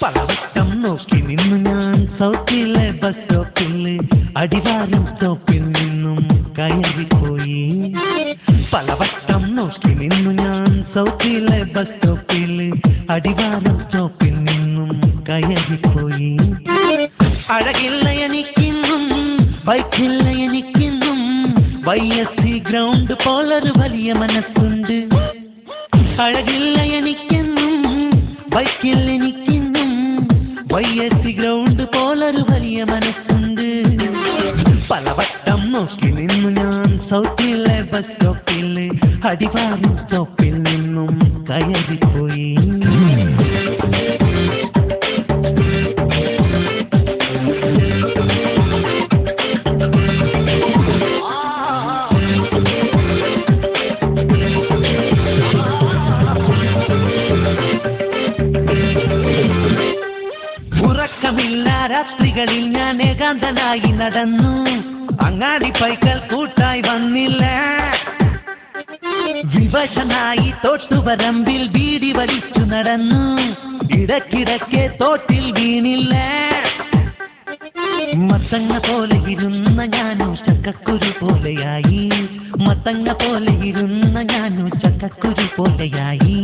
പലവട്ടം നോക്കി നിന്നു ഞാൻ സൗത്തിലെ ബസ് സ്റ്റോപ്പിൽ അടിവാരം സ്റ്റോപ്പിൽ നിന്നും കയറിപ്പോയി പലവട്ടം നോക്കി നിന്നു ഞാൻ സൗത്തിലെ ബസ് സ്റ്റോപ്പിൽ അടിവാരം സ്റ്റോപ്പിൽ നിന്നും കയറിപ്പോയി എനിക്കിന്നും ബൈക്കില്ല എനിക്കിന്നും വൈ എസ് സി ഗ്രൗണ്ട് പോലൊരു വലിയ മനസ്സുണ്ട് അഴകില്ല എനിക്കെന്നും ബൈക്കിൽ എനിക്കെന്നും വൈ എസ് സി ഗ്രൗണ്ട് പോലൊരു വലിയ മനസ്സുണ്ട് പലവട്ടം നോക്കി നിന്നു ഞാൻ സൗത്തിലെ ബസ് സ്റ്റോപ്പിൽ അടിവാരം സ്റ്റോപ്പിൽ നിന്നും കയറിപ്പോയി രാത്രികളിൽ ഞാൻ ഏകാന്തനായി നടന്നു. അങ്ങാടി പൈക്കൽ കൂട്ടായി വന്നില്ല. വിവശനായി തൊട്ടുപരമ്പിൽ ബീഡി വലിച്ചു നടന്നു. ഇടക്കിടക്കെ തോട്ടിൽ വീണില്ല. മത്തങ്ങ പോലെ ഇരുന്ന ഞാനു ചക്കക്കുരു പോലെയായി. മത്തങ്ങ പോലെ ഇരുന്ന ഞാനു ചക്കക്കുരു പോലെയായി.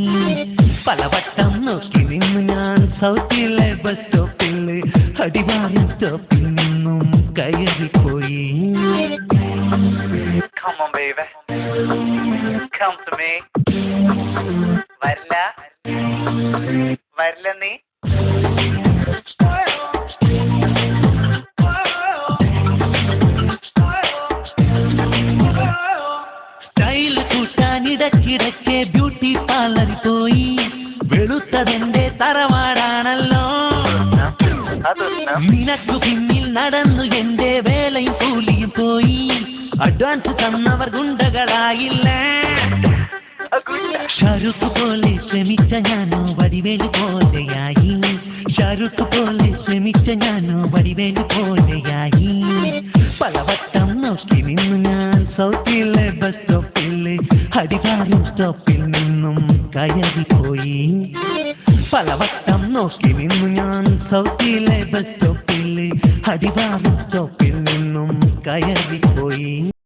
പലവട്ടം നോക്കി നിന്ന് ഞാൻ സൗത്തിലെ ബസ് സ്റ്റോപ്പിൽ അടിവാരം പിന്നും കയറിപ്പോയി Come on, baby. Come to me. വരില്ല വരില്ല നീ സ്റ്റൈൽ ബ്യൂട്ടി പാർലർ പോയി വെളുത്തതെന്റെ അതൊന്നും നിനക്കു പിന്നിൽ നടന്നു എന്റെ വേലയും കൂലിയും പോയി. അഡ്വാൻസ് തന്നവർ ഗുണ്ടകളായില്ല. ഷാരുഖ് പോലെ ശ്രമിച്ച ഞാനോ വടിവേലു പോലെയായി. ഷാരുഖ് പോലെ ശ്രമിച്ച ഞാനോ വടിവേലു പോലെയായി. പലവട്ടം നോക്കി നിന്നു ഞാൻ. സൗത്തിലെ ബസ് സ്റ്റോപ്പിൽ അടിവാരം സ്റ്റോപ്പിൽ നിന്നും കയറിപ്പോയി. പലവട്ടം നോക്കി നിന്നു ഞാൻ സൗത്തിലെ ബസ് സ്റ്റോപ്പിൽ അടിവാരം സ്റ്റോപ്പിൽ നിന്നും കയറിപ്പോയി.